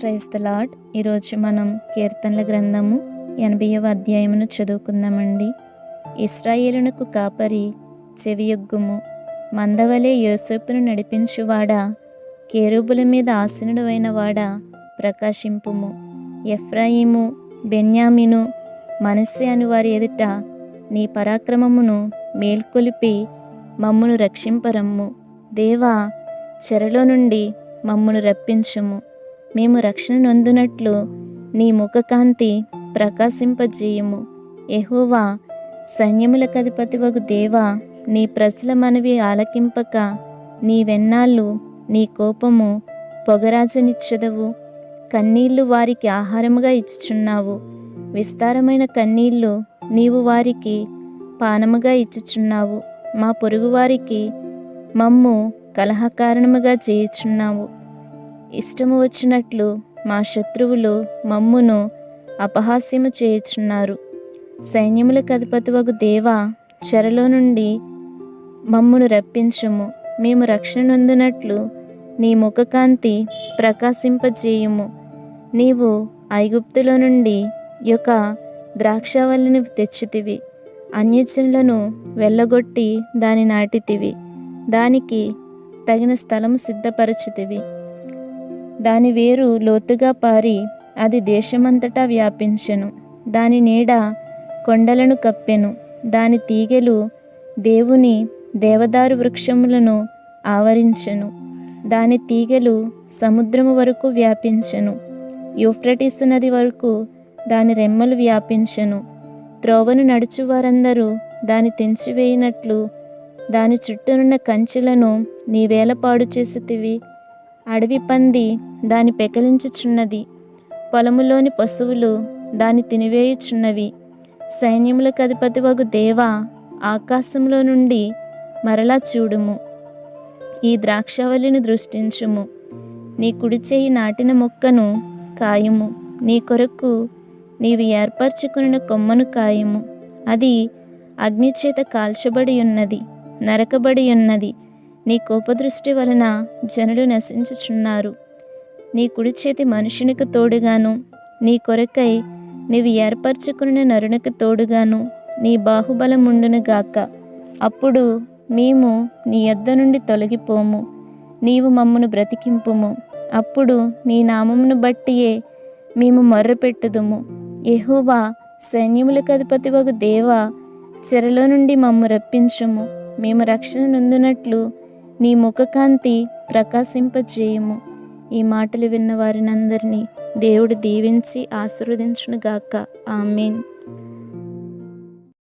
Praise the lord ఈరోజు మనం కీర్తనల గ్రంథము ఎనభైవ అధ్యాయమును చదువుకుందామండి. ఇస్రాయేలునకు కాపరి చెవియొగ్గుము మందవలే యోసేపును నడిపించువాడా కేరుబుల మీద ఆసనుడు వాడా ప్రకాశింపుము. ఎఫ్రాయిము బెన్యామిను మనస్సే అని వారి ఎదుట నీ పరాక్రమమును మేల్కొలిపి మమ్మును రక్షింపరమ్ము. దేవా చెరలో నుండి మమ్మును రప్పించుము. మేము రక్షణ నొందునట్లు నీ ముఖకాంతి ప్రకాశింపజేయుము. ఎహోవా సైన్యములకు అధిపతివగు దేవా నీ ప్రజల మనవి ఆలకింపక నీ వెన్నాళ్ళు నీ కోపము పొగరాజనిచ్చదవు. కన్నీళ్ళు వారికి ఆహారముగా ఇచ్చుచున్నావు. విస్తారమైన కన్నీళ్ళు నీవు వారికి పానముగా ఇచ్చుచున్నావు. మా పొరుగువారికి మమ్ము కలహకారణముగా చేయుచున్నావు. ఇష్టము వచ్చినట్లు మా శత్రువులు మమ్మును అపహాస్యము చేయుచున్నారు. సైన్యములకు అధిపతివగు దేవా చెరలో నుండి మమ్మును రప్పించుము. మేము రక్షణ నొందినట్లు నీ ముఖకాంతి ప్రకాశింపజేయుము. నీవు ఐగుప్తులో నుండి యొక్క ద్రాక్షవల్లిని తెచ్చితివి. అన్యజనులను వెళ్ళగొట్టి దాని నాటితివి. దానికి తగిన స్థలం సిద్ధపరచుతివి. దాని వేరు లోతుగా పారి అది దేశమంతటా వ్యాపించెను. దాని నీడ కొండలను కప్పెను. దాని తీగెలు దేవుని దేవదారు వృక్షములను ఆవరించెను. దాని తీగెలు సముద్రము వరకు వ్యాపించెను. యూఫ్రటిస్ నది వరకు దాని రెమ్మలు వ్యాపించెను. త్రోవను నడుచు వారందరూ దాని తెంచివేయినట్లు దాని చుట్టూనున్న కంచెలను నీవేలపాడు చేసితివి అడవి పంది దాని పెకలించుచున్నది. పొలములోని పశువులు దాని తినివేయుచున్నవి. సైన్యములకు అధిపతి వగు దేవ ఆకాశంలో నుండి మరలా చూడుము. ఈ ద్రాక్షవల్లిని దృష్టించుము. నీ కుడి చేయి నాటిన మొక్కను కాయము. నీ కొరకు నీవు ఏర్పరచుకున్న కొమ్మను కాయము. అది అగ్నిచేత కాల్చబడి ఉన్నది నరకబడి ఉన్నది. నీ కోపదృష్టి వలన జనులు నశించుచున్నారు. నీ కుడి చేతి మనుషునికి తోడుగాను నీ కొరకై నీవు ఏర్పరచుకున్న నరునికి తోడుగాను నీ బాహుబలముండును గాక. అప్పుడు మేము నీ యొద్ద నుండి తొలగిపోము నీవు మమ్మను బ్రతికింపుము. అప్పుడు నీ నామమును బట్టియే మేము మొర్రపెట్టుదుము. ఎహోవా సైన్యములకు అధిపతి ఒక దేవ చెరలో నుండి మమ్ము రప్పించుము. మేము రక్షణ నొందునట్లు నీ ముఖకాంతి ప్రకాశింపజేయము. ఈ మాటలు విన్న వారినందరినీ దేవుడు దీవించి ఆశీర్వదించునుగాక. ఆమెన్.